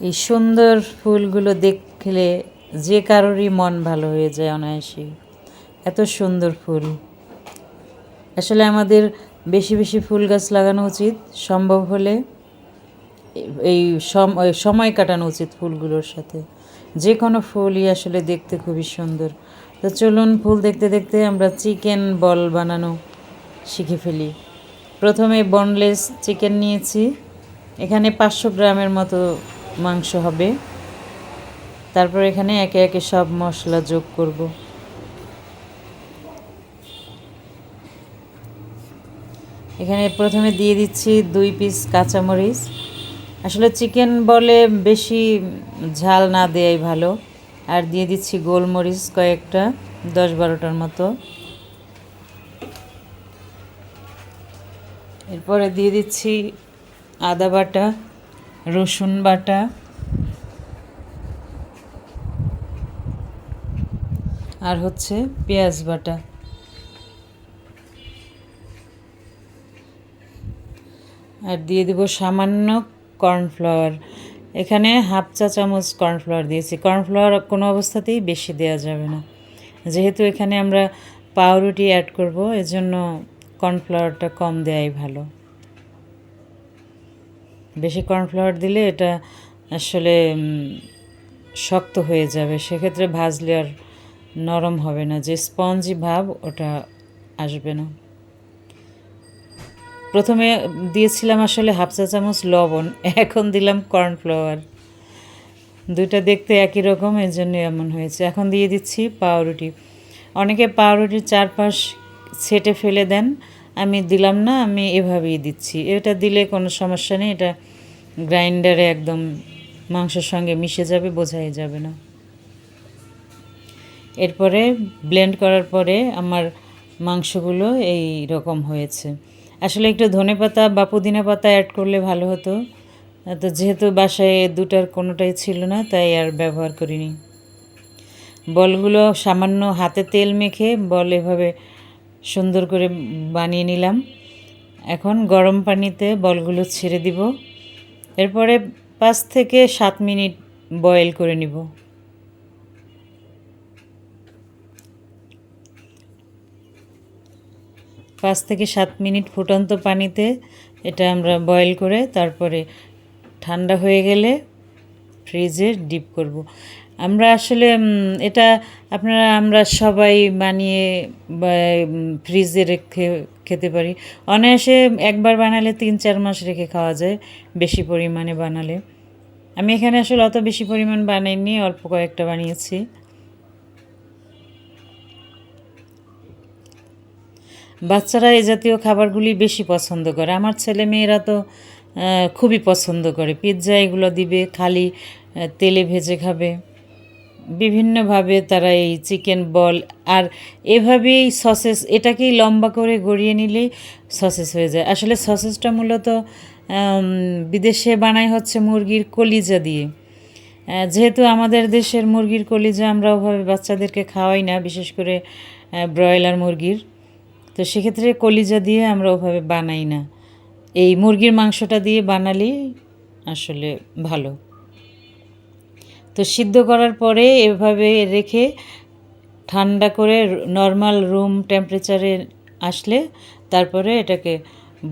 এই সুন্দর ফুলগুলো দেখলে যে কারোরই মন ভালো হয়ে যায় অনায়াসে এত সুন্দর ফুল। আসলে আমাদের বেশি বেশি ফুল গাছ লাগানো উচিত, সম্ভব হলে এই সময় কাটানো উচিত ফুলগুলোর সাথে। যে কোনো ফুলই আসলে দেখতে খুবই সুন্দর। তো চলুন ফুল দেখতে দেখতে আমরা চিকেন বল বানানো শিখে ফেলি। প্রথমে বনলেস চিকেন নিয়েছি। এখানে পাঁচশো গ্রামের মতো মাংস হবে। তারপর এখানে একে একে সব মশলা যোগ করব। এখানে প্রথমে দিয়ে দিচ্ছি দুই পিস কাঁচামরিচ। আসলে চিকেন বলে বেশি ঝাল না দেয়াই ভালো। আর দিয়ে দিচ্ছি গোলমরিচ কয়েকটা, দশ বারোটার মতো। এরপরে দিয়ে দিচ্ছি আদা বাটা। রসুন বাটা, আর হচ্ছে পেঁয়াজ বাটা। আর দিয়ে দেবো সামান্য কর্নফ্লাওয়ার। এখানে হাফ চা চামচ কর্নফ্লাওয়ার দিয়েছি। কর্নফ্লাওয়ার কোনো অবস্থাতেই বেশি দেওয়া যাবে না। যেহেতু এখানে আমরা পাউরুটি অ্যাড করব, এজন্য কর্নফ্লাওয়ারটা কম দেওয়াই ভালো। বেশি কর্নফ্লাওয়ার দিলে এটা আসলে শক্ত হয়ে যাবে। সেক্ষেত্রে ভাজলে আর নরম হবে না। যে স্পঞ্জি ভাব, ওটা আসবে না। প্রথমে দিয়েছিলাম আসলে হাফ চা চামচ লবণ, এখন দিলাম কর্নফ্লাওয়ার দুইটা দেখতে একই রকম, এর জন্য এমন হয়েছে। এখন দিয়ে দিচ্ছি পাউরুটি। অনেকে পাউরুটির চারপাশ ছেটে ফেলে দেন আমি দিলাম না, আমি এভাবেই দিচ্ছি। এটা দিলে কোনো সমস্যা নেই, এটা গ্রাইন্ডারে একদম মাংসের সঙ্গে মিশে যাবে, বোঝাই যাবে না। এরপরে ব্লেন্ড করার পরে আমার মাংসগুলো এই রকম হয়েছে। আসলে একটু ধনে পাতা বা পুদিনা পাতা অ্যাড করলে ভালো হতো। তো যেহেতু বাসায় দুটার কোনোটাই ছিল না, তাই আর ব্যবহার করিনি। বলগুলো সামান্য হাতে তেল মেখে বল এভাবে সুন্দর করে বানিয়ে নিলাম। এখন গরম পানিতে বলগুলো ছেড়ে দিব। এরপরে পাঁচ থেকে সাত মিনিট বয়েল করে নিব। পাঁচ থেকে সাত মিনিট ফুটন্ত পানিতে এটা আমরা বয়েল করে তারপরে ঠান্ডা হয়ে গেলে ফ্রিজে ডিপ করব। আমরা আসলে এটা আপনারা, আমরা সবাই বানিয়ে ফ্রিজে রেখে খেতে পারি। অনায়াসে একবার বানালে তিন চার মাস রেখে খাওয়া যায় বেশি পরিমাণে বানালে। আমি এখানে আসলে অত বেশি পরিমাণ বানাইনি, অল্প কয়েকটা বানিয়েছি। বাচ্চারা এই জাতীয় খাবারগুলি বেশি পছন্দ করে। আমার ছেলে মেয়েরা তো খুবই পছন্দ করে। পিৎজা এগুলো দিবে, খালি তেলে ভেজে খাবে। বিভিন্নভাবে তারা এই চিকেন বল আর এভাবেই সসেস, এটাকেই লম্বা করে গড়িয়ে নিলেই সসেস হয়ে যায়। আসলে সসেসটা মূলত বিদেশে বানায় হচ্ছে মুরগির কলিজা দিয়ে। যেহেতু আমাদের দেশের মুরগির কলিজা আমরা ওভাবে বাচ্চাদেরকে খাওয়াই না, বিশেষ করে ব্রয়লার মুরগির, তো সেক্ষেত্রে কলিজা দিয়ে আমরা ওভাবে বানাই না। এই মুরগির মাংসটা দিয়ে বানালেই আসলে ভালো। তো সিদ্ধ করার পরে এভাবে রেখে ঠান্ডা করে নর্মাল রুম টেম্পারেচারে আসলে তারপরে এটাকে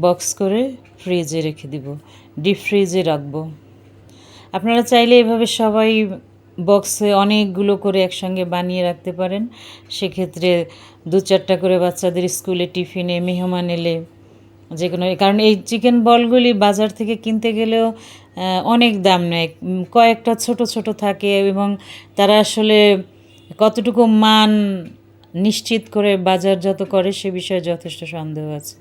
বক্স করে ফ্রিজে রেখে দিব ডিপ ফ্রিজে রাখব। আপনারা চাইলে এভাবে সবাই বক্সে অনেকগুলো করে একসঙ্গে বানিয়ে রাখতে পারেন। সেক্ষেত্রে দু চারটা করে বাচ্চাদের স্কুলে টিফিনে মেহমান এলে যে কোনো, কারণ এই চিকেন বলগুলি বাজার থেকে কিনতে গেলেও অনেক দাম নেয়। কয়েকটা ছোট ছোট থাকে এবং তারা আসলে কতটুকু মান নিশ্চিত করে বাজার যত করে সে বিষয়ে যথেষ্ট সন্দেহ আছে।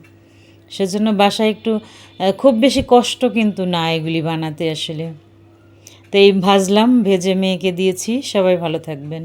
সেজন্য বাসায় একটু খুব বেশি কষ্ট কিন্তু না এগুলি বানাতে আসলে। তো এই ভাজলাম, ভেজে মেয়েকে দিয়েছি, সবাই ভালো থাকবেন।